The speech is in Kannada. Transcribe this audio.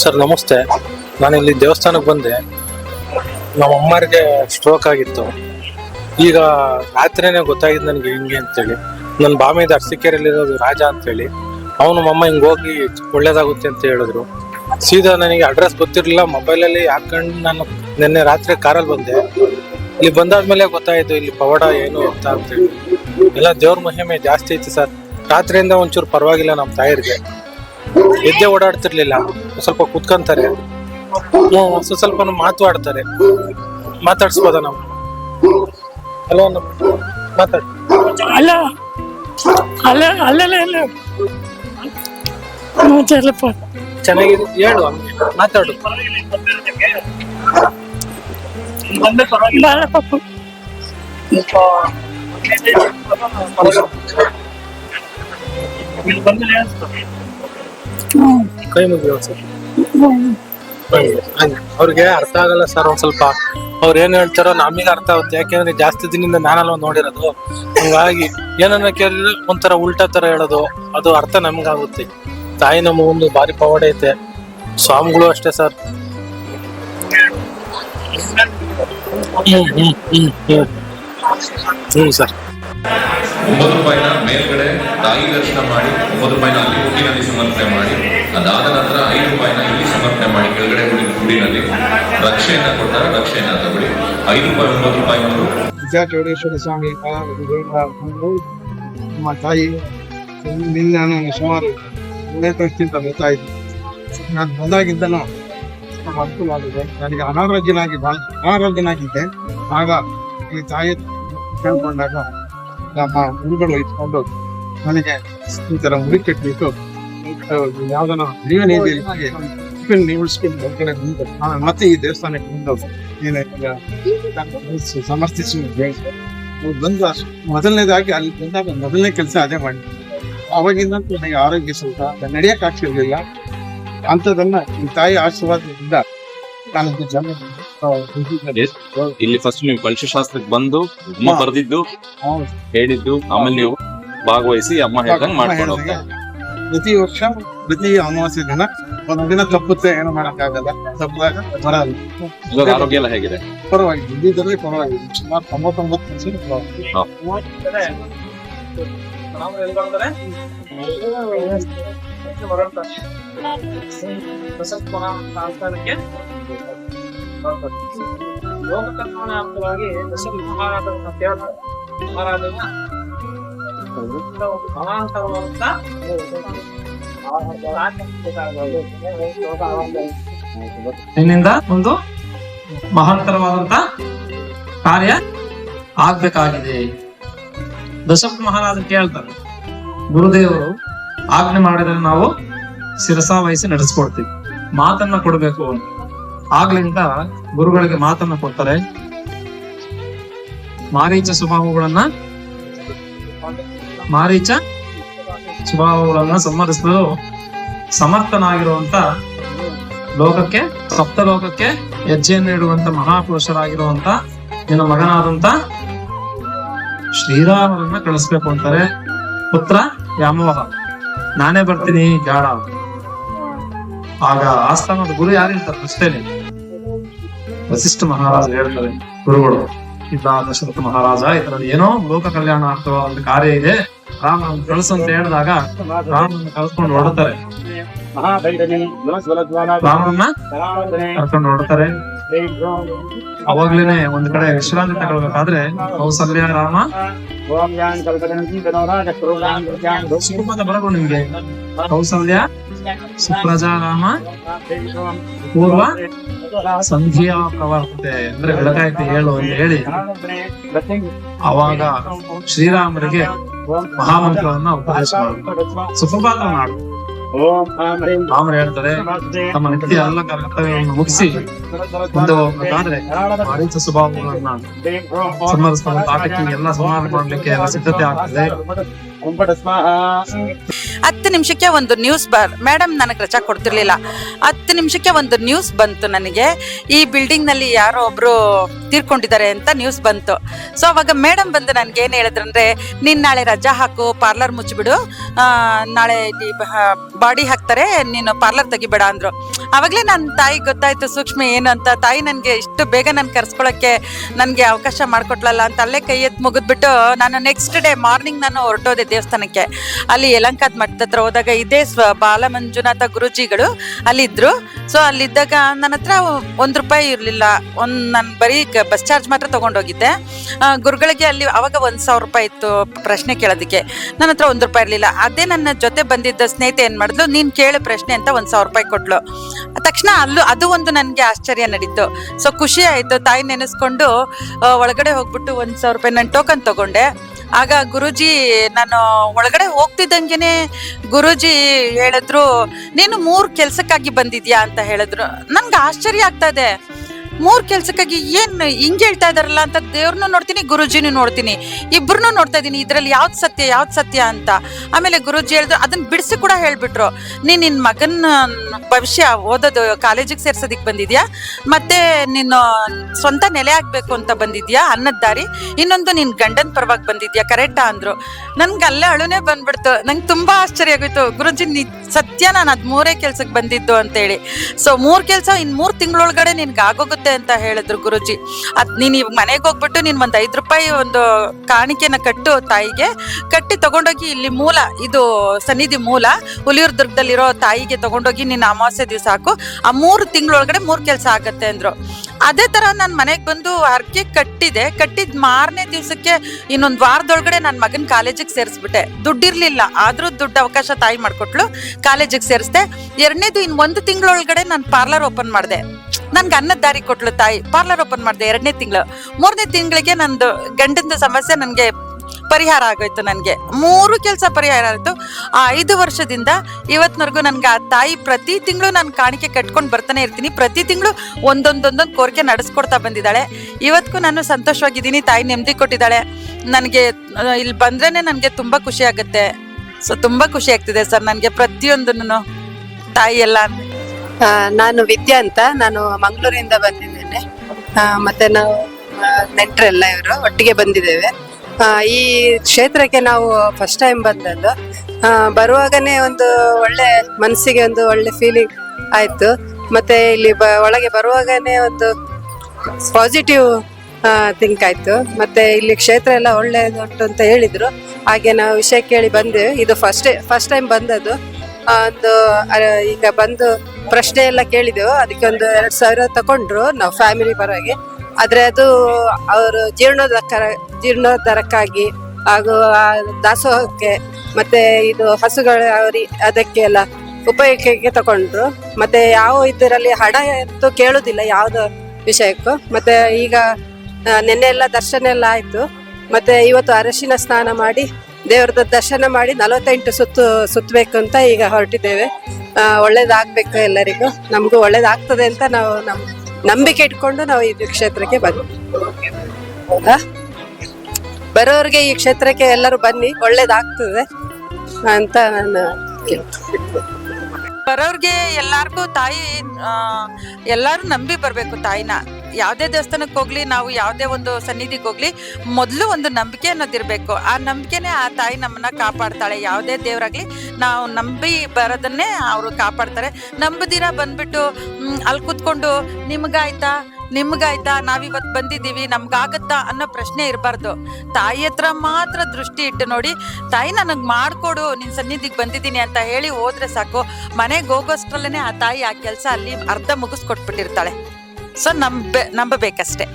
ಸರ್ ನಮಸ್ತೆ. ನಾನು ಇಲ್ಲಿ ದೇವಸ್ಥಾನಕ್ಕೆ ಬಂದೆ. ನಮ್ಮ ಅಮ್ಮರಿಗೆ ಸ್ಟ್ರೋಕ್ ಆಗಿತ್ತು. ಈಗ ರಾತ್ರಿನೇ ಗೊತ್ತಾಗಿದ್ದು ನನಗೆ ಹಿಂಗೆ ಅಂತೇಳಿ. ನನ್ನ ಬಾಮಿದ ಅರಸಿಕೆರೆಯಲ್ಲಿರೋದು ರಾಜ ಅಂತೇಳಿ. ಅವನು ಮಮ್ಮ ಹಿಂಗೆ ಹೋಗಿ ಒಳ್ಳೇದಾಗುತ್ತೆ ಅಂತ ಹೇಳಿದ್ರು. ಸೀದಾ ನನಗೆ ಅಡ್ರೆಸ್ ಗೊತ್ತಿರಲಿಲ್ಲ. ಮೊಬೈಲಲ್ಲಿ ಹಾಕೊಂಡು ನಾನು ನಿನ್ನೆ ರಾತ್ರಿ ಕಾರಲ್ಲಿ ಬಂದೆ. ಇಲ್ಲಿ ಬಂದಾದ್ಮೇಲೆ ಗೊತ್ತಾಯಿತು ಇಲ್ಲಿ ಪವಾಡ ಏನು ಅಂತ ಅಂತೇಳಿ. ಎಲ್ಲ ದೇವ್ರ ಮಹಿಮೆ ಜಾಸ್ತಿ ಐತಿ ಸರ್. ರಾತ್ರಿಯಿಂದ ಒಂಚೂರು ಪರವಾಗಿಲ್ಲ ನಮ್ಮ ತಾಯರಿಗೆ. ಎದ್ದೆ ಓಡಾಡ್ತಿರ್ಲಿಲ್ಲ. ಸ್ವಲ್ಪ ಕುತ್ಕೊಂತಾರೆ. ಸ್ವಲ್ಪ ಮಾತು ಮಾತಾಡ್ತಾರೆ ಮಾತಾಡ್ಸ್ಬೋದ ನಾವು? ಹಲೋ ಮಾತಾಡ್. ಅಲ್ಲ ಅಲ್ಲ ಅಲ್ಲ ಇಲ್ಲ ಚೆನ್ನಾಗಿದೆ. ಹೇಳು ಮಾತಾಡು. ಹ್ಮ್. ಕೈ ಮುಗಿಯೋ ಸರ್. ಅವ್ರಿಗೆ ಅರ್ಥ ಆಗಲ್ಲ ಸರ್ ಒಂದ್ ಸ್ವಲ್ಪ. ಅವ್ರು ಏನ್ ಹೇಳ್ತಾರೋ ನಮಗೆ ಅರ್ಥ ಆಗುತ್ತೆ. ಯಾಕೆಂದ್ರೆ ಜಾಸ್ತಿ ದಿನದಿಂದ ನಾನಲ್ಲ ನೋಡಿರೋದು. ಹಂಗಾಗಿ ಏನನ್ನ ಕೇಳಿದ್ರೆ ಒಂಥರ ಉಲ್ಟಾ ತರ ಹೇಳೋದು. ಅದು ಅರ್ಥ ನಮ್ಗಾಗುತ್ತೆ. ತಾಯಿ ನಮ್ಮ ಒಂದು ಭಾರಿ ಪವಾಡ ಐತೆ. ಸ್ವಾಮಿಗಳು ಅಷ್ಟೇ ಸರ್. ಹ್ಮ್ ಹ್ಮ್ ಹ್ಮ್ ಹ್ಮ್ ಹ್ಮ್, ಸರ್. ಒಂಬತ್ತು ರೂಪಾಯಿನ ಮೇಲ್ಗಡೆ ತಾಯಿ ದರ್ಶನ ಮಾಡಿ, ಒಂಬತ್ತು ರೂಪಾಯಿನ ಅಲ್ಲಿ ಹುಟ್ಟಿನಲ್ಲಿ ಸಮರ್ಪಣೆ ಮಾಡಿ, ಅದಾದ ನಂತರ ಐದು ರೂಪಾಯಿನ ಇಲ್ಲಿ ಸಮರ್ಪಣೆ ಮಾಡಿ, ಕೆಳಗಡೆ ಗುಡಿ ಗುಡಿನಲ್ಲಿ ರಕ್ಷೆಯನ್ನ ಕೊಟ್ಟಾಗ ರಕ್ಷೆಯನ್ನ ತಗೊಳ್ಳಿ. ಐದು ರೂಪಾಯಿ, ಒಂಬತ್ತು ರೂಪಾಯಿ ಒಂದು. ವಿದ್ಯಾಚೌಡೇಶ್ವರ ಸ್ವಾಮಿ ನಮ್ಮ ತಾಯಿ ನಿನ್ನೆ ನಾನು ಸುಮಾರು ಒಂದೇ ವರ್ಷದಿಂದ ಬರ್ತಾ ಇದ್ದೆ ನಾನು ಬಂದಾಗಿದ್ದನು ನಮ್ಮ ಅನುಕೂಲವಾಗಿದೆ. ನನಗೆ ಅನಾರೋಗ್ಯನಾಗಿ ಬಾ ಅನಾರೋಗ್ಯನಾಗಿದ್ದೆ. ಆಗ ಈ ತಾಯಿ ಕೇಳ್ಕೊಂಡಾಗ ನಮ್ಮ ಗುರುಗಳು ಇಟ್ಕೊಂಡು ನನಗೆ ಈ ಥರ ಮುಡಿ ಕಟ್ಟಬೇಕು ಯಾವ್ದನ ಜೀವನ ಉಳಿಸ್ಕೊಂಡು ಮತ್ತೆ ಈ ದೇವಸ್ಥಾನಕ್ಕೆ ಬಂದು ಏನಾಯ್ತು ಸಮರ್ಥಿಸಿ ಬಂದು ಮೊದಲನೇದಾಗಿ ಅಲ್ಲಿ ಬಂದಾಗ ಮೊದಲನೇ ಕೆಲಸ ಅದೇ ಮಾಡಿ. ಅವಾಗಿಂದ ನನಗೆ ಆರೋಗ್ಯ ಸ್ವಲ್ಪ ನಡೆಯಕ್ಕೆ ಆಗ್ತಿರ್ಲಿಲ್ಲ. ಅಂಥದನ್ನ ಈ ತಾಯಿ ಆಶೀರ್ವಾದದಿಂದ ನಾನು ಜನ ಇಲ್ಲಿ ಫಸ್ಟ್ ನೀವು ಪಂಚಶಾಸ್ತ್ರಕ್ಕೆ ಬಂದು ಬರೆದಿದ್ದು. ಹೇಳಿದ್ದು ಆಮೇಲೆ ನೀವು ಭಾಗವಹಿಸಿ ಅಮ್ಮ ಹೇಳ್ದಂಗ್ ಮಾಡ್ಕೊಂಡು ಹೋಗ್ತಾರೆ. ಪ್ರತಿ ವರ್ಷ ಪ್ರತಿ ಅಮಾವಾಸ್ಯ ದಿನ ಒಂದು ದಿನ ತಪ್ಪುತ್ತೆ ಏನು ಮಾಡಕ್ಕಾಗಲ್ಲ. ತಪ್ಪಾಗ ಬರಲ್ಲ. ಇವಾಗ ಆರೋಗ್ಯ ಎಲ್ಲ ಹೇಗಿದೆ? ಪರವಾಗಿಲ್ಲ. ಇದ್ದಿದ್ದರೆ ಪರವಾಗಿಲ್ಲ. ಸುಮಾರು ತೊಂಬತ್ತೊಂಬತ್ತು ಪರ್ಸೆಂಟ್ ಮಹಾರಾಜರನ್ನ ಕೇಳ್ದ ಮಹಾರಾಜನ ನಿನ್ನಿಂದ ಒಂದು ಮಹಾಂತರವಾದಂತ ಕಾರ್ಯ ಆಗ್ಬೇಕಾಗಿದೆ. ದಶರಥ ಮಹಾರಾಜ ಕೇಳ್ತಾರೆ, ಗುರುದೇವರು, ಆಜ್ಞೆ ಮಾಡಿದ್ರೆ ನಾವು ಶಿರಸಾ ವಹಿಸಿ ನಡೆಸ್ಕೊಡ್ತೀವಿ. ಮಾತನ್ನ ಕೊಡ್ಬೇಕು ಅಂತ. ಆಗ್ಲಿಂದ ಗುರುಗಳಿಗೆ ಮಾತನ್ನ ಕೊಡ್ತಾರೆ. ಮಾರೀಚ ಸ್ವಭಾವಗಳನ್ನ ಮಾರೀಚ? ಸ್ವಭಾವಗಳನ್ನ ಸಂಹರಿಸಲು ಸಮರ್ಥನಾಗಿರುವಂತ ಲೋಕಕ್ಕೆ ಸಪ್ತ ಲೋಕಕ್ಕೆ ಹೆಜ್ಜೆಯನ್ನು ಇಡುವಂತ ಮಹಾಪುರುಷರಾಗಿರುವಂತ ನಿನ್ನ ಮಗನಾದಂತ ಶ್ರೀರಾಮರನ್ನ ಕಳಿಸ್ಬೇಕು ಅಂತಾರೆ. ಪುತ್ರ ವ್ಯಾಮೋಹ ನಾನೇ ಬರ್ತೀನಿ ಜಾಡ ಆಗ ಆಸ್ಥಾನದ ಗುರು ಯಾರಿರ್ತಾರೆ ಅಷ್ಟೇನೆ ವಸಿಷ್ಠ ಮಹಾರಾಜ ಹೇಳ್ತಾರೆ, ಗುರುಗಳು. ಇದ್ದ ದಶರಥ ಮಹಾರಾಜ, ಇದರಲ್ಲಿ ಏನೋ ಲೋಕ ಕಲ್ಯಾಣ ಆಗ್ತವ ಒಂದು ಕಾರ್ಯ ಇದೆ. ರಾಮನ ಕಳಿಸು ಅಂತ ಹೇಳಿದಾಗ ರಾಮನ ಕಳ್ಸ್ಕೊಂಡು ಹೊರಡ್ತಾರೆ ರಾಮನನ್ನ ಕರ್ಕೊಂಡು ಹೊರಡ್ತಾರೆ ಅವಾಗ್ಲೇನೆ ಒಂದ್ ಕಡೆ ವಿಶ್ರಾಂತಿ ತಗೊಳ್ಬೇಕಾದ್ರೆ ಕೌಸಲ್ಯ ರಾಮ ಸುಕುಮಾರ ಬರಬಹುದು ನಿಮ್ಗೆ. ಕೌಸಲ್ಯ, ಸುಪ್ರಜಾ ರಾಮ, ಪೂರ್ವ ಸಂಧಿಯ ಪ್ರವರ್ತತೆ ಅಂದ್ರೆ ಬೆಳಗಾಯ್ತು ಹೇಳು ಅಂತ ಹೇಳಿ. ಅವಾಗ ಶ್ರೀರಾಮರಿಗೆ ಮಹಾಮಂತ್ರವನ್ನ ಉಪದೇಶ ಸುಪ್ರಭಾತ ಮಾಡು. ರಾಮರು ಹೇಳ್ತಾರೆ ತಮ್ಮ ನಿತ್ಯ ಎಲ್ಲ ಕರ್ತವ್ಯವನ್ನು ಮುಗಿಸಿ ಮಾರೀಚ ಸ್ವಭಾವಗಳನ್ನ ಸಂಹರಿಸ್ಕೊಂಡು ಆಟಕ್ಕೆ ಎಲ್ಲ ಸಂಹಾರ ಮಾಡ್ಲಿಕ್ಕೆ ಎಲ್ಲ ಸಿದ್ಧತೆ ಆಗ್ತದೆ. ಹತ್ತು ನಿಮಿಷಕ್ಕೆ ಒಂದು ನ್ಯೂಸ್ ಬರ್ ಮೇಡಮ್ ನನಗೆ ರಜಾ ಕೊಡ್ತಿರ್ಲಿಲ್ಲ. ಹತ್ತು ನಿಮಿಷಕ್ಕೆ ಒಂದು ನ್ಯೂಸ್ ಬಂತು ನನಗೆ. ಈ ಬಿಲ್ಡಿಂಗ್ನಲ್ಲಿ ಯಾರೋ ಒಬ್ರು ತೀರ್ಕೊಂಡಿದ್ದಾರೆ ಅಂತ ನ್ಯೂಸ್ ಬಂತು. ಸೊ ಅವಾಗ ಮೇಡಮ್ ಬಂದು ನನ್ಗೆ ಹೇಳಿದ್ರು ಹೇಳಿದ್ರಂದ್ರೆ, ನೀನ್ ನಾಳೆ ರಜಾ ಹಾಕು ಪಾರ್ಲರ್ ಮುಚ್ಚಿಬಿಡು. ನಾಳೆ ಬಾಡಿ ಹಾಕ್ತಾರೆ, ನೀನು ಪಾರ್ಲರ್ ತೆಗಿಬೇಡ ಅಂದ್ರು. ಅವಾಗಲೇ ನನ್ನ ತಾಯಿ ಗೊತ್ತಾಯ್ತು, ಸೂಕ್ಷ್ಮ, ಏನು ಅಂತ? ತಾಯಿ ನನಗೆ ಇಷ್ಟು ಬೇಗ ನಾನು ಕರ್ಸ್ಕೊಳಕ್ಕೆ ನನಗೆ ಅವಕಾಶ ಮಾಡಿಕೊಟ್ಲಲ್ಲ ಅಂತ ಅಲ್ಲೇ ಕೈ ಎತ್ತು ಮುಗಿದ್ಬಿಟ್ಟು ನಾನು ನೆಕ್ಸ್ಟ್ ಡೇ ಮಾರ್ನಿಂಗ್ ನಾನು ಹೊರಟೋದೆ. ದೇವಸ್ಥಾನಕ್ಕೆ. ಅಲ್ಲಿ ಯಲಂಕಾದ ಮಠದ ಹತ್ರ ಹೋದಾಗ ಇದೇ ಸ್ವ ಬಾಲ ಮಂಜುನಾಥ ಗುರುಜಿಗಳು ಅಲ್ಲಿದ್ರು. ಸೊ ಅಲ್ಲಿದ್ದಾಗ ನನ್ನ ಹತ್ರ ಒಂದು ರೂಪಾಯಿ ಇರಲಿಲ್ಲ. ಒಂದು ನಾನು ಬರೀ ಬಸ್ ಚಾರ್ಜ್ ಮಾತ್ರ ತೊಗೊಂಡೋಗಿದ್ದೆ. ಗುರುಗಳಿಗೆ ಅಲ್ಲಿ ಅವಾಗ ಒಂದು ಸಾವಿರ ರೂಪಾಯಿ ಇತ್ತು ಪ್ರಶ್ನೆ ಕೇಳೋದಕ್ಕೆ. ನನ್ನ ಹತ್ರ ಒಂದು ರೂಪಾಯಿ ಇರಲಿಲ್ಲ. ಅದೇ ನನ್ನ ಜೊತೆ ಬಂದಿದ್ದ ಸ್ನೇಹಿತೆ ಏನು ಮಾಡಿದ್ಲು? ನೀನು ಕೇಳು ಪ್ರಶ್ನೆ ಅಂತ ಒಂದು ಸಾವಿರ ರೂಪಾಯಿ ಕೊಟ್ಲು. ತಕ್ಷಣ ಅಲ್ಲೂ ಅದು ಒಂದು ನನಗೆ ಆಶ್ಚರ್ಯ ನಡೀತು. ಸೊ ಖುಷಿ ಆಯಿತು. ತಾಯಿ ನೆನೆಸ್ಕೊಂಡು ಒಳಗಡೆ ಹೋಗ್ಬಿಟ್ಟು ಒಂದು ಸಾವಿರ ರೂಪಾಯಿ ನನ್ನ ಟೋಕನ್ ತಗೊಂಡೆ. ಆಗ ಗುರುಜಿ, ನಾನು ಒಳಗಡೆ ಹೋಗ್ತಿದ್ದಂಗೆನೆ ಗುರುಜಿ ಹೇಳಿದ್ರು, ನೀನು ಮೂರು ಕೆಲ್ಸಕ್ಕಾಗಿ ಬಂದಿದ್ಯಾ ಅಂತ ಹೇಳಿದ್ರು. ನನ್ಗೆ ಆಶ್ಚರ್ಯ ಆಗ್ತಾ ಇದೆ. ಮೂರ್ ಕೆಲ್ಸಕ್ಕಾಗಿ ಏನ್ ಹಿಂಗ್ ಹೇಳ್ತಾ ಇದಾರಲ್ಲ ಅಂತ ದೇವ್ರನ್ನೂ ನೋಡ್ತೀನಿ, ಗುರುಜಿನೂ ನೋಡ್ತೀನಿ. ಇಬ್ರನ್ನೂ ನೋಡ್ತಾ ಇದೀನಿ, ಇದ್ರಲ್ಲಿ ಯಾವ್ದು ಸತ್ಯ ಯಾವ್ದು ಸತ್ಯ ಅಂತ. ಆಮೇಲೆ ಗುರುಜಿ ಹೇಳಿದ್ರು ಅದನ್ನ ಬಿಡಿಸಿ ಕೂಡ ಹೇಳ್ಬಿಟ್ರು. ನೀನ್ ನಿನ್ ಮಗನ್ ಭವಿಷ್ಯ ಓದೋದು ಕಾಲೇಜಿಗೆ ಸೇರ್ಸೋದಿಕ್ ಬಂದಿದ್ಯಾ? ಮತ್ತೆ ನೀನು ಸ್ವಂತ ನೆಲೆ ಆಗ್ಬೇಕು ಅಂತ ಬಂದಿದ್ಯಾ ಅನ್ನದ ದಾರಿ? ಇನ್ನೊಂದು ನಿನ್ ಗಂಡನ್ ಪರವಾಗಿ ಬಂದಿದ್ಯಾ? ಕರೆಕ್ಟಾ ಅಂದ್ರು. ನನ್ಗೆ ಅಲ್ಲೇ ಅಳುನೇ ಬಂದ್ಬಿಡ್ತು. ನಂಗೆ ತುಂಬಾ ಆಶ್ಚರ್ಯ ಆಗೋಯ್ತು. ಗುರುಜಿ, ನಿ ಸತ್ಯ ನಾನು ಅದ್ ಮೂರೇ ಕೆಲ್ಸಕ್ಕೆ ಬಂದಿದ್ದು ಅಂತೇಳಿ. ಸೊ ಮೂರ್ ಕೆಲ್ಸ ಇನ್ ಮೂರ್ ತಿಂಗಳೊಳಗಡೆ ನಿನ್ಗೆ ಆಗೋಗುತ್ತೆ ಅಂತ ಹೇಳಿದ್ರು ಗುರುಜಿ. ಅದ್ ನೀನ್ ಇವಾಗ ಮನೆಗೆ ಹೋಗ್ಬಿಟ್ಟು ನೀನ್ ಒಂದ್ ಐದ್ ರೂಪಾಯಿ ಒಂದು ಕಾಣಿಕೆನ ಕಟ್ಟು ತಾಯಿಗೆ, ಕಟ್ಟಿ ತಗೊಂಡೋಗಿ ಇಲ್ಲಿ ಮೂಲ, ಇದು ಸನ್ನಿಧಿ ಮೂಲ, ಹುಲಿಯೂರ್ ದುರ್ಗದಲ್ಲಿರೋ ತಾಯಿಗೆ ತಗೊಂಡೋಗಿ ನಿನ್ನ ಅಮಾವಾಸ್ಯ ದಿವಸ ಹಾಕು. ಆ ಮೂರು ತಿಂಗಳೊಳಗಡೆ ಮೂರ್ ಕೆಲ್ಸ ಆಗತ್ತೆ ಅಂದ್ರು. ಅದೇ ತರ ನಾನು ಮನೆಗೆ ಬಂದು ಹರಕೆ ಕಟ್ಟಿದೆ. ಕಟ್ಟಿದ ಮಾರನೇ ದಿವಸಕ್ಕೆ ಇನ್ನೊಂದ್ ವಾರದೊಳಗಡೆ ನನ್ನ ಮಗನ್ ಕಾಲೇಜಿಗೆ ಸೇರಿಸ್ಬಿಟ್ಟೆ. ದುಡ್ಡಿರ್ಲಿಲ್ಲ. ಆದ್ರೂ ದುಡ್ಡು ಅವಕಾಶ ತಾಯಿ ಮಾಡ್ಕೊಟ್ಲು ಕಾಲೇಜಿಗೆ ಸೇರಿಸ್ದೆ. ಎರಡನೇದು ಇನ್ ಒಂದು ತಿಂಗಳೊಳಗಡೆ ನಾನು ಪಾರ್ಲರ್ ಓಪನ್ ಮಾಡಿದೆ. ನನ್ಗೆ ಅನ್ನದ ದಾರಿ ಕೊಟ್ಲು ತಾಯಿ. ಪಾರ್ಲರ್ ಓಪನ್ ಮಾಡಿದೆ ಎರಡನೇ ತಿಂಗಳು. ಮೂರನೇ ತಿಂಗಳಿಗೆ ನಂದು ಗಂಡಂದು ಸಮಸ್ಯೆ ನನಗೆ ಪರಿಹಾರ ಆಗೋಯ್ತು ನನಗೆ. ಮೂರು ಕೆಲಸ ಪರಿಹಾರ ಆಯಿತು. ಆ ಐದು ವರ್ಷದಿಂದ ಇವತ್ತಿನವರೆಗೂ ನನ್ಗೆ ಆ ತಾಯಿ ಪ್ರತಿ ತಿಂಗಳು ನಾನು ಕಾಣಿಕೆ ಕಟ್ಕೊಂಡು ಬರ್ತಾನೆ ಇರ್ತೀನಿ. ಪ್ರತಿ ತಿಂಗಳು ಒಂದೊಂದೊಂದೊಂದು ಕೋರಿಕೆ ನಡೆಸ್ಕೊಡ್ತಾ ಬಂದಿದ್ದಾಳೆ. ಇವತ್ತಿಗೂ ನಾನು ಸಂತೋಷವಾಗಿದ್ದೀನಿ. ತಾಯಿ ನೆಮ್ಮದಿ ಕೊಟ್ಟಿದ್ದಾಳೆ. ನನಗೆ ಇಲ್ಲಿ ಬಂದ್ರೇನೆ ನನಗೆ ತುಂಬ ಖುಷಿ ಆಗುತ್ತೆ. ಸೊ, ತುಂಬ ಖುಷಿ ಆಗ್ತಿದೆ ಸರ್. ನನಗೆ ಪ್ರತಿಯೊಂದನ್ನು ತಾಯಿ ಎಲ್ಲ ನಾನು ವಿದ್ಯಾ ಅಂತ. ನಾನು ಮಂಗಳೂರಿಂದ ಬಂದಿದ್ದೇನೆ. ಮತ್ತೆ ನಾವು ನೆಂಟರೆಲ್ಲ ಇವರು ಒಟ್ಟಿಗೆ ಬಂದಿದ್ದೇವೆ. ಈ ಕ್ಷೇತ್ರಕ್ಕೆ ನಾವು ಫಸ್ಟ್ ಟೈಮ್ ಬಂದದ್ದು. ಬರುವಾಗನೇ ಒಂದು ಒಳ್ಳೆ ಮನಸ್ಸಿಗೆ ಒಂದು ಒಳ್ಳೆ ಫೀಲಿಂಗ್ ಆಯಿತು. ಮತ್ತೆ ಇಲ್ಲಿ ಬ, ಒಳಗೆ ಬರುವಾಗನೇ ಒಂದು ಪಾಸಿಟಿವ್ ಥಿಂಕ್ ಆಯಿತು. ಮತ್ತೆ ಇಲ್ಲಿ ಕ್ಷೇತ್ರ ಎಲ್ಲ ಒಳ್ಳೆಯದುಂಟು ಅಂತ ಹೇಳಿದ್ರು. ಹಾಗೆ ನಾವು ವಿಷಯ ಕೇಳಿ ಬಂದೆವು ಇದು ಫಸ್ಟ್ ಫಸ್ಟ್ ಟೈಮ್ ಬಂದದ್ದು. ಒಂದು ಈಗ ಬಂದು ಪ್ರಶ್ನೆ ಎಲ್ಲ ಕೇಳಿದೆವು. ಅದಕ್ಕೆ ಎರಡ್ ಸಾವಿರ ತಗೊಂಡ್ರು ನಾವು ಫ್ಯಾಮಿಲಿ ಪರವಾಗಿ. ಆದ್ರೆ ಅದು ಅವರು ಜೀರ್ಣೋದ್ಧಾರ, ಜೀರ್ಣೋದ್ಧಾರಕ್ಕಾಗಿ ಹಾಗೂ ದಾಸೋಹಕ್ಕೆ ಮತ್ತೆ ಇದು ಹಸುಗಳ ಅದಕ್ಕೆ ಎಲ್ಲ ಉಪಯೋಗಕ್ಕೆ ತಗೊಂಡ್ರು ಮತ್ತೆ ಯಾವ ಇದರಲ್ಲಿ ಹಣ ಅಂತೂ ಕೇಳೋದಿಲ್ಲ ಯಾವ್ದು ವಿಷಯಕ್ಕೂ. ಮತ್ತೆ ಈಗ ನಿನ್ನೆ ಎಲ್ಲ ದರ್ಶನ ಎಲ್ಲ ಆಯ್ತು. ಮತ್ತೆ ಇವತ್ತು ಅರಶಿನ ಸ್ನಾನ ಮಾಡಿ ದೇವರದ ದರ್ಶನ ಮಾಡಿ ನಲವತ್ತೆಂಟು ಸುತ್ತು ಸುತ್ತಬೇಕು ಅಂತ ಈಗ ಹೊರಟಿದ್ದೇವೆ. ಒಳ್ಳೇದಾಗಬೇಕು ಎಲ್ಲರಿಗೂ. ನಮಗೂ ಒಳ್ಳೇದಾಗ್ತದೆ ಅಂತ ನಾವು ನಮ್ಮ ನಂಬಿಕೆ ಇಟ್ಕೊಂಡು ನಾವು ಈ ಕ್ಷೇತ್ರಕ್ಕೆ ಬಂದ್ವಿ? ಬರೋರಿಗೆ ಈ ಕ್ಷೇತ್ರಕ್ಕೆ ಎಲ್ಲರೂ ಬನ್ನಿ, ಒಳ್ಳೇದಾಗ್ತದೆ ಅಂತ ನಾನು ಬರೋರಿಗೆ ಎಲ್ಲಾರ್ಗೂ ತಾಯಿ ಎಲ್ಲಾರು ನಂಬಿ ಬರಬೇಕು ತಾಯಿನ. ಯಾವ್ದೇ ದೇವಸ್ಥಾನಕ್ಕೆ ಹೋಗ್ಲಿ, ನಾವು ಯಾವುದೇ ಒಂದು ಸನ್ನಿಧಿಗೆ ಹೋಗ್ಲಿ, ಮೊದಲು ಒಂದು ನಂಬಿಕೆ ಅನ್ನೋದಿರಬೇಕು. ಆ ನಂಬಿಕೆನೇ ಆ ತಾಯಿ ನಮ್ಮನ್ನ ಕಾಪಾಡ್ತಾಳೆ. ಯಾವುದೇ ದೇವರಾಗ್ಲಿ ನಾವು ನಂಬಿ ಬರೋದನ್ನೇ ಅವರು ಕಾಪಾಡ್ತಾರೆ. ನಂಬದಿರ ಬಂದ್ಬಿಟ್ಟು ಅಲ್ಲಿ ಕೂತ್ಕೊಂಡು, ನಿಮ್ಗಾಯ್ತಾ? ನಿಮ್ಗಾಯ್ತಾ? ನಾವಿವತ್ತು ಬಂದಿದ್ದೀವಿ, ನಮ್ಗಾಗತ್ತಾ? ಅನ್ನೋ ಪ್ರಶ್ನೆ ಇರಬಾರ್ದು. ತಾಯಿ ಹತ್ರ ಮಾತ್ರ ದೃಷ್ಟಿ ಇಟ್ಟು ನೋಡಿ, ತಾಯಿ ನನಗೆ ಮಾಡ್ಕೊಡು, ನಿನ್ ಸನ್ನಿಧಿಗೆ ಬಂದಿದ್ದೀನಿ ಅಂತ ಹೇಳಿ ಹೋದ್ರೆ ಸಾಕು. ಮನೆಗೆ ಹೋಗೋಷ್ಟರಲ್ಲೇ ಆ ತಾಯಿ ಆ ಕೆಲಸ ಅಲ್ಲಿ ಅರ್ಧ ಮುಗಿಸ್ಕೊಟ್ಬಿಟ್ಟಿರ್ತಾಳೆ. ಸೊ ನಂಬ ನಂಬಬೇಕಷ್ಟೇ.